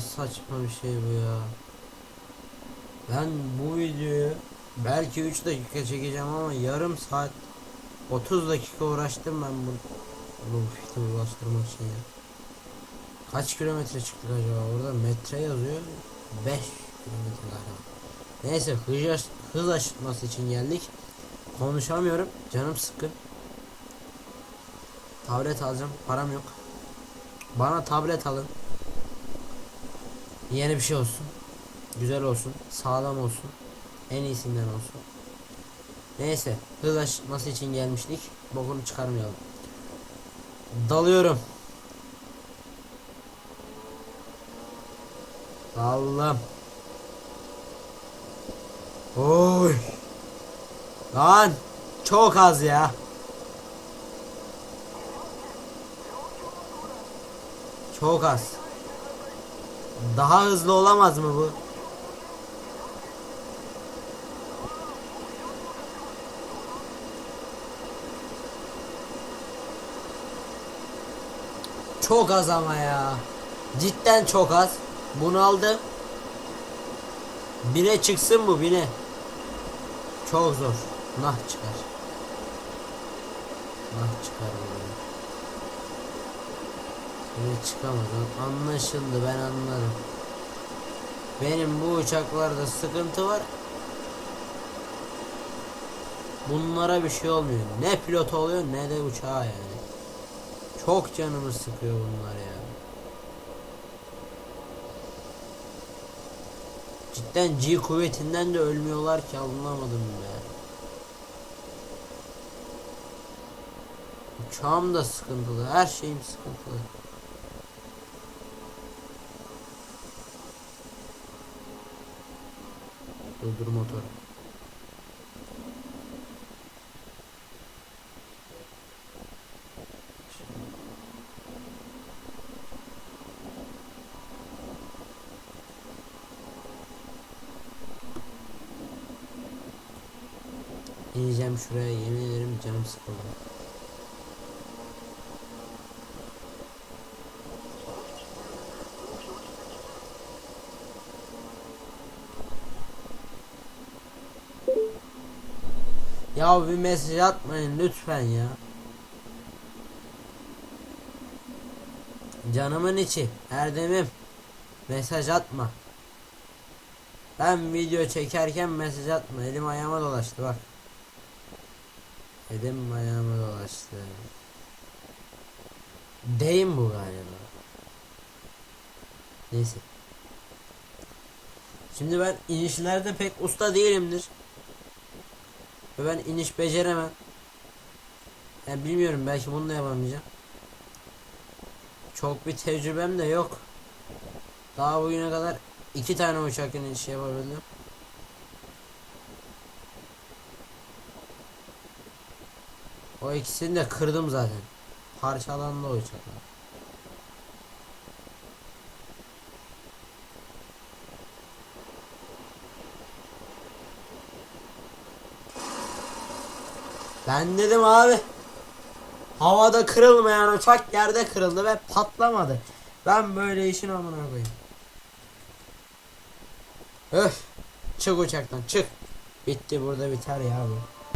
saçma bir şey bu ya. Ben bu videoyu belki 3 dakika çekeceğim ama yarım saat 30 dakika uğraştım ben bu bu fiti ulaştırmak için ya. Kaç kilometre çıktık acaba? Orada metre yazıyor. 5 kilometre galiba. Neyse hız, hız aşıtması için geldik. Konuşamıyorum. Canım sıkkın. Tablet alacağım. Param yok. Bana tablet alın. Yeni bir şey olsun. Güzel olsun. Sağlam olsun. En iyisinden olsun. Neyse. Hız aşıtması için gelmiştik. Bokunu çıkarmayalım. Dalıyorum. Daldım. Oy. Lan çok az ya. Çok az. Daha hızlı olamaz mı bu? Çok az ama ya. Cidden çok az. Bunu aldı. Bine çıksın bu bine. Çok zor. Nah çıkar. Nah çıkar böyle. Bine çıkamaz. Anlaşıldı ben anladım. Benim bu uçaklarda sıkıntı var. Bunlara bir şey olmuyor. Ne pilot oluyor ne de uçağa yani. Çok canımı sıkıyor bunlar ya. Cidden G kuvvetinden de ölmüyorlar ki anlamadım be. Uçağım da sıkıntılı, her şeyim sıkıntılı. Durdur motoru. İneceğim şuraya yemin ederim canım sıkıldı. Ya bir mesaj atmayın lütfen ya. Canımın içi Erdem'im mesaj atma. Ben video çekerken mesaj atma. Elim ayağıma dolaştı bak. Elim ayağıma dolaştı. Deyim bu galiba. Neyse. Şimdi ben inişlerde pek usta değilimdir. Ve ben iniş beceremem. Yani bilmiyorum belki bunu da yapamayacağım. Çok bir tecrübem de yok. Daha bugüne kadar iki tane uçak inişi yapabildim. O ikisini de kırdım zaten. Parçalandı o uçaklar. Ben dedim abi. Havada kırılmayan uçak yerde kırıldı ve patlamadı. Ben böyle işin amına koyayım. Öf. Çık uçaktan çık. Bitti burada biter ya bu.